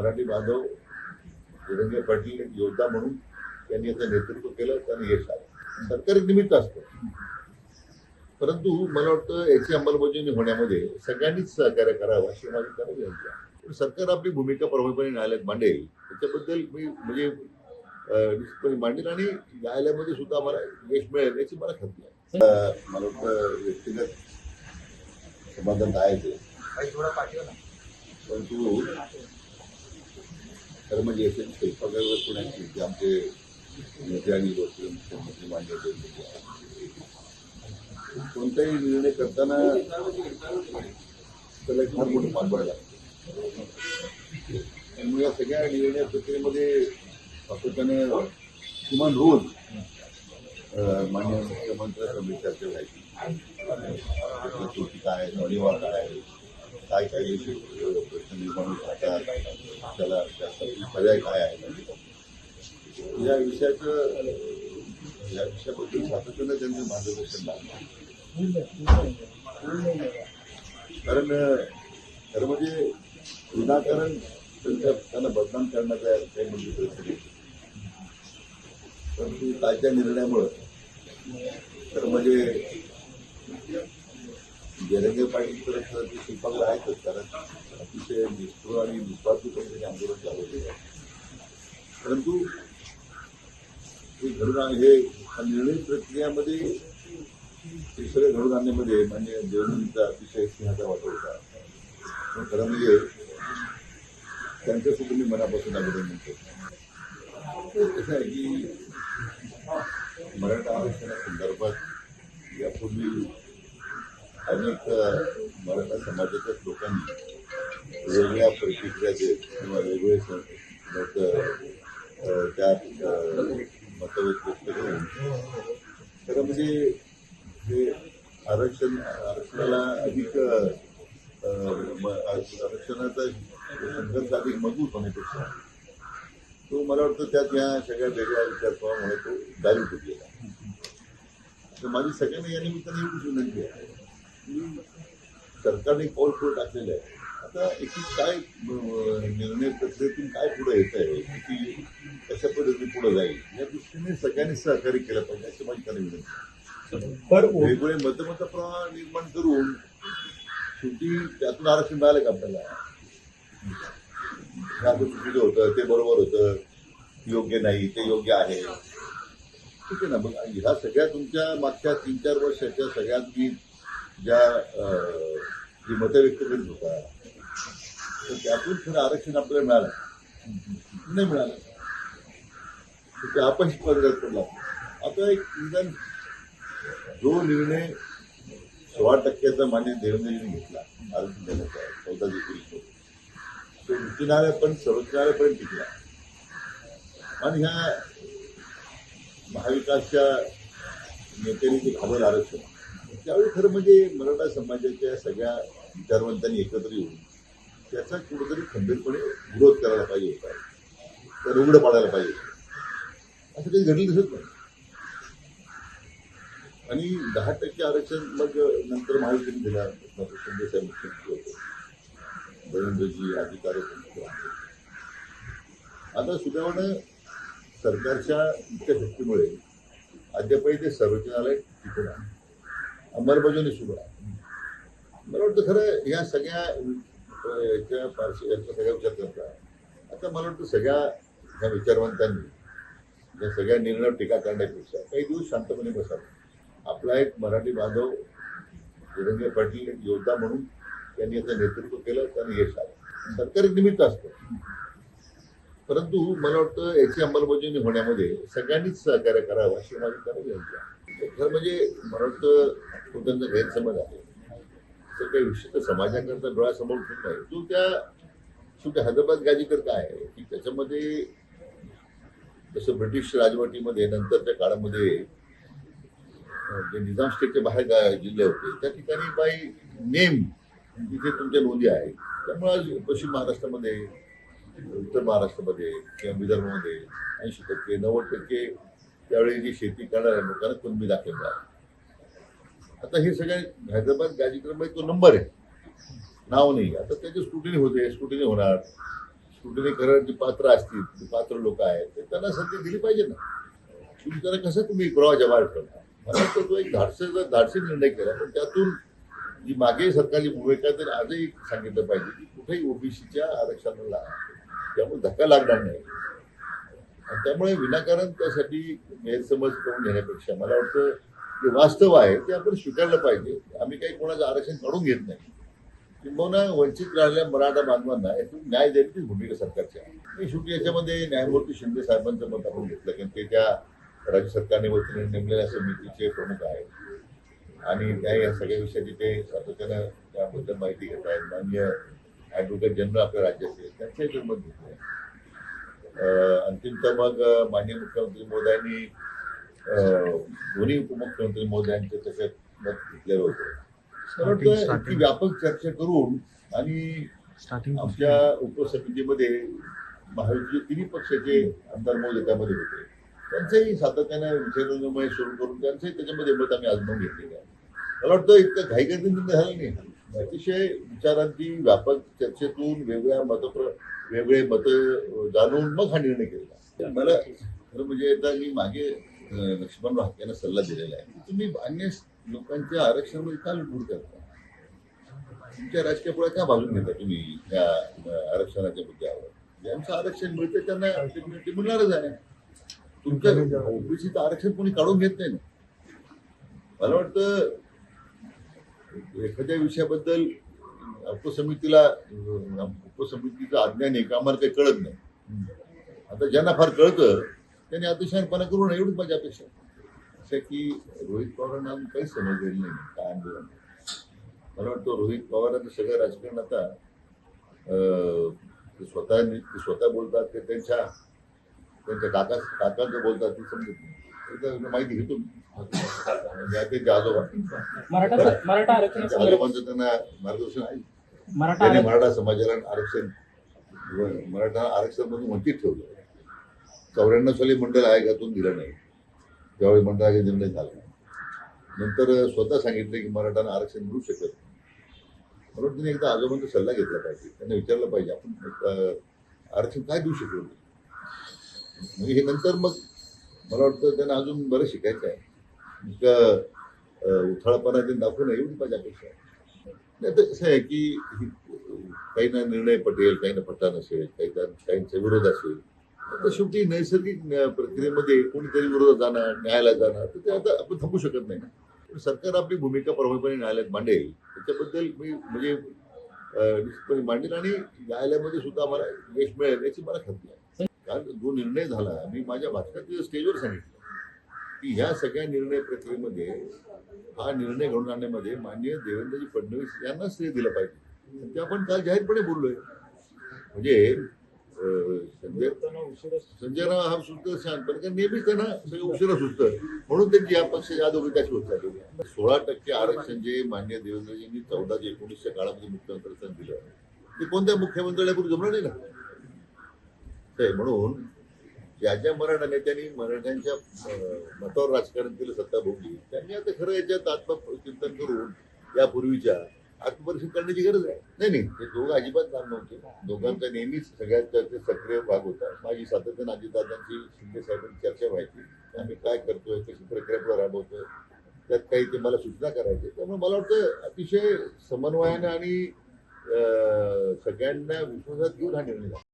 मराठी बांधव विरंगे पाटील एक योद्धा म्हणून त्यांनी याचं नेतृत्व केलं त्यांनी यश आलं. सरकार एक निमित्त असतं. परंतु मला वाटतं याची अंमलबजावणी होण्यामध्ये सगळ्यांनीच सहकार्य करावं अशी माझी विनंती आहे. पण सरकार आपली भूमिका प्रभावीपणे न्यायालयात मांडेल त्याच्याबद्दल मी म्हणजे निश्चितपणे मांडेल आणि न्यायालयामध्ये सुद्धा मला यश मिळेल याची मला खात्री आहे. मला वाटतं व्यक्तिगत समाधान आहे. ते परंतु खरं म्हणजे याचे शिल्पकारावर पुण्याची जे आमचे नेते आणि लोक मुख्यमंत्री मान्य केलेले कोणताही निर्णय करताना त्याला एक फार मोठं पाठवायला लागतं. त्यामुळे या सगळ्या निर्णय प्रक्रियेमध्ये सातत्याने किमान रोज अं, माननीय मुख्यमंत्र्यांसमोर चर्चा व्हायची त्यातलं शेवटी काय अनिवार्य काय काय प्रश्न निर्माण होत राहतात त्याला त्यासाठी पर्याय काय आहे? या विषयाचं या विषयाबद्दल सातत्यानं त्यांचं मार्गदर्शन लागलं. कारण खरं म्हणजे विनाकारण त्यांच्या त्यांना बदनाम करण्याचा म्हणजे काही म्हणजे प्रश्न परंतु कालच्या निर्णयामुळं तर म्हणजे जयरंगे पाटील परत ते शिल्पकला आहेतच कारण अतिशय निष्ठूर आणि निस्वार्थीपणे त्यांनी आंदोलन चालवलेलं आहे. परंतु हे घडून हे निर्णय प्रक्रियामध्ये हे सगळे घडून आणण्यामध्ये म्हणजे देवणीचा अतिशय सिंहाचा वाटा होता. पण खरं म्हणजे त्यांच्यासुद्धा मी मनापासून अभिनंदन करतो. कसं आहे की मराठा आरक्षणासंदर्भात यापूर्वी अनेक मराठा समाजाच्याच लोकांनी वेगळ्या प्रतिक्रिया देत किंवा वेगळे मत अ, त्यात व्यक्त करून खरं म्हणजे हे आरक्षण आरक्षणाला अधिक आरक्षणाचा संघर्ष अधिक मजबूत होण्यापेक्षा तो मला वाटतं त्यात या सगळ्या वेगळ्या विचारप्रमाणे तो दारू गेला तर माझी सगळ्यांना या निमित्ताने एवढीच विनंती आहे. की सरकारने एक पाऊल पुढे टाकलेलं आहे आता एकूण काय निर्णय प्रक्रियेतून काय पुढे येत आहे? किती कशा पद्धतीने पुढे जाईल? या दृष्टीने सगळ्यांनी सहकार्य केलं पाहिजे अशी माझी खरी विनंती वेगवेगळे मतमत प्रवाह निर्माण करून शेवटी त्यातून आरक्षण मिळालं का आपल्याला? असं चुकीचं होतं? ते बरोबर होतं. योग्य नाही ते योग्य आहे. ठीक आहे ना? मग ह्या सगळ्या तुमच्या मागच्या तीन चार वर्षाच्या सगळ्यात मी ज्या अं, जी मतं व्यक्त करीत होता तर त्यातून खरं आरक्षण आपल्याला मिळालं. नाही मिळालं. तर ते आपण पडला पडला आता एक निदान जो निर्णय सोळा टक्क्याचा मान्य देवेंद्रजींनी घेतला आरक्षण देण्याचा चौदा दिवशी तो उच्च पण सर्वोच्च न्यायालयापर्यंत टिकला. आणि ह्या महाविकासच्या नेत्यांनी ते खबर आरक्षण त्यावेळी खरं म्हणजे मराठा समाजाच्या सगळ्या विचारवंतांनी एकत्र येऊन त्याचा कुठेतरी खंबीरपणे विरोध करायला पाहिजे होता. तर रुग्ण पाडायला पाहिजे असं काही घडलं दिसत नाही. आणि दहा टक्के आरक्षण मग नंतर महायुतीने दिला. डॉक्टर शिंदे साहेब मुख्यमंत्री होते. धनंजयजी अधिकारी आता सुदैवानं सरकारच्या इच्छाशक्तीमुळे अद्यापही ते सर्वोच्च न्यायालय टिकून आहे. अंमलबजावणी सुरू आहे. मला वाटतं खरं ह्या सगळ्या याच्या पार्श्व याचा सगळ्या विचार करता आता मला वाटतं सगळ्या ह्या विचारवंतांनी या सगळ्या निर्णयावर टीका करण्यापेक्षा काही दिवस शांतपणे बसावं. आपला एक मराठी बांधव विरंगे पाटील एक योद्धा म्हणून त्यांनी याचं नेतृत्व केलं त्यांनी यश आलं सरकार एक निमित्त असतं. परंतु मला वाटतं याची अंमलबजावणी होण्यामध्ये सगळ्यांनीच सहकार्य करावं अशी माझी कारण आहे. खरं म्हणजे मला वाटतं तो त्यांचा गैरसमज आहे. तर काही विशिष्ट समाजाकरता डोळ्यासमोर ठेवून नाही. तो त्या शेवटी हैदराबाद गाजीकरता आहे की त्याच्यामध्ये जसं ब्रिटिश राजवटीमध्ये नंतरच्या काळामध्ये जे निजाम स्टेटच्या बाहेर गा- जिल्हे होते त्या ठिकाणी बाय नेम तिथे तुमच्या नोंदी आहेत. त्यामुळे आज पश्चिम महाराष्ट्रामध्ये उत्तर महाराष्ट्रामध्ये किंवा विदर्भामध्ये ऐंशी टक्के नव्वद टक्के त्यावेळी जी शेती करणाऱ्या लोकांना कुणबी दाखल मिळाला आता हे सगळे हैदराबाद गाजीक्रमध्ये तो नंबर आहे. नाव नाही आता त्याची स्क्रुटिनी होते स्क्रुटिनी होणार. कुठेतरी करणारे जे पात्र असतील जे पात्र लोक आहेत ते त्यांना संधी दिली पाहिजे ना. तुम्ही त्याला कसं तुम्ही प्रवाहाच्या बाहेर करता मला तर तो एक धाडसे धाडसी निर्णय केला पण त्यातून जी मागे सरकारची भूमिका तर आजही सांगितलं पाहिजे की कुठेही ओबीसीच्या आरक्षणाला त्यामुळे धक्का लागणार नाही. आणि त्यामुळे विनाकारण त्यासाठी गैरसमज करून घेण्यापेक्षा मला वाटतं जे वास्तव आहे ते आपण स्वीकारलं पाहिजे. आम्ही काही कोणाचं आरक्षण काढून घेत नाही. किंबहुना वंचित राहिलेल्या मराठा बांधवांना यातून न्याय देण्याची भूमिका सरकारची आहे. शेवटी याच्यामध्ये न्यायमूर्ती शिंदे साहेबांचं मत आपण घेतलं कारण ते त्या राज्य सरकारने वतीने नेमलेल्या समितीचे प्रमुख आहेत. आणि त्या या सगळ्या विषयाची ते सातत्यानं त्याबद्दल माहिती घेत आहेत. मान्य ॲडव्होकेट जनरल आपल्या राज्याचे त्यांचंही ते घेतलं अंतिमतः मग माननीय मुख्यमंत्री मोदयांनी दोन्ही उपमुख्यमंत्री मोदयांचे त्याच्यात मत घेतलेलं होतं. इतकी व्यापक चर्चा करून आणि स्टार्टिंग आमच्या उपसमितीमध्ये महायुतीचे तिन्ही पक्षाचे आमदार महोदय त्यामध्ये होते. त्यांचंही सातत्यानं विचारविनिमय सुरू करून त्यांचंही त्याच्यामध्ये मत आम्ही आजमावून घेतलेलं आहे मला वाटतं इतकं घाईगर्दी झाला नाही. अतिशय विचारांची व्यापक चर्चेतून वेगळ्या मत वेगळे मत जाणून मग हा निर्णय केलेला मला खरं म्हणजे एकदा मी मागे अं, लक्ष्मणराव हाके यांना सल्ला दिलेला आहे की तुम्ही अन्य लोकांच्या आरक्षणामध्ये का लुटून करता? तुमच्या राजकीय पुढे का बाजून घेता तुम्ही त्या आरक्षणाच्या मुद्द्यावर? ज्यांचं आरक्षण मिळतं त्यांना ते मिळ- ते मिळणारच आहे तुमच्या ओबीसीचं आरक्षण कोणी काढून घेत नाही ना? मला वाटतं एखाद्या विषयाबद्दल उपसमितीला उपसमितीचं अज्ञान आहे का आम्हाला काही कळत नाही. आता ज्यांना फार कळतं त्यांनी अतिशहानपणा करू नये एवढीच माझी अपेक्षा असं की रोहित पवारांना अजून काही समजलेलं नाही काय आंदोलन मला वाटतं रोहित पवारांचं सगळं राजकारण आता अं, ते स्वतः ते स्वतः बोलतात ते त्यांच्या त्यांच्या काका काकांचं बोलतात ते समजत नाही. माहिती घेतो मी. म्हणजे आजोबांचं त्यांना मार्गदर्शन आहे. मराठा त्यांनी मराठा समाजाला आरक्षण मराठा आरक्षण म्हणून वंचित ठेवलं. चौऱ्याण्णव साली मंडळ आयोगातून दिलं नाही. त्यावेळी मंडळ आयोग निर्णय झाला. नंतर स्वतः सांगितलं की मराठांना आरक्षण मिळू शकत नाही. म्हणून त्यांनी एकदा आजोबांचा सल्ला घेतला पाहिजे. त्यांना विचारलं पाहिजे आपण आरक्षण काय देऊ शकलो म्हणजे हे नंतर मग मला वाटतं त्यांना अजून बरं शिकायचं आहे. इतकं उथळपणा ते दाखवू नये एवढी माझी अपेक्षा आहे. नाही तर कसं आहे की काहींना काही ना निर्णय पटेल काही ना पट्टा नसेल काही काहींचा विरोध असेल. तर शेवटी नैसर्गिक प्रक्रियेमध्ये कोणीतरी विरोधात जाणार न्यायालयात जाणार तर ते आता आपण थांबू शकत नाही. ना पण सरकार आपली भूमिका प्रभावीपणे न्यायालयात मांडेल त्याच्याबद्दल मी म्हणजे निश्चितपणे मांडेल आणि न्यायालयामध्ये सुद्धा आम्हाला यश मिळेल याची मला खात्री आहे. काल जो निर्णय झाला मी माझ्या भाषणात स्टेजवर सांगितलं की ह्या सगळ्या निर्णय प्रक्रियेमध्ये हा निर्णय घडून आणण्यामध्ये माननीय देवेंद्रजी फडणवीस यांना श्रेय दिलं पाहिजे. ते आपण काल जाहीरपणे बोललोय. म्हणजे अं, संजय संजय राव हा सुद्धा शांत पण कारण नेहमीच त्यांना सगळं उशिरा सुचतं. म्हणून त्यांची या पक्षाची त्याची होत चाललेली आहे सोळा टक्के आरक्षण जे मान्य देवेंद्रजींनी चौदा ते एकोणीसच्या काळामध्ये मुख्यमंत्र्यांना दिलं ते कोणत्या मुख्यमंत्र्याला पूर्वी जमलं नाही ना? आहे म्हणून ज्या ज्या मराठा नेत्यांनी मराठ्यांच्या मतावर राजकारण केलं सत्ता भोगली त्यांनी आता खरं याच्यात आत्मचिंतन करून यापूर्वीच्या आत्मपरीक्षण करण्याची गरज आहे. नाही नाही ते दोघं अजिबात काम नव्हते. दोघांचा नेहमीच सगळ्यात ते सक्रिय भाग होता. माझी सातत्यानं अजितदादांची शिंदे साहेबांची चर्चा व्हायची. आम्ही काय करतोय कशी प्रक्रिया पुढे राबवतोय त्यात काही ते मला सूचना करायचे. त्यामुळे मला वाटतं अतिशय समन्वयानं आणि अं, सगळ्यांना विश्वासात घेऊन हा निर्णय झाला.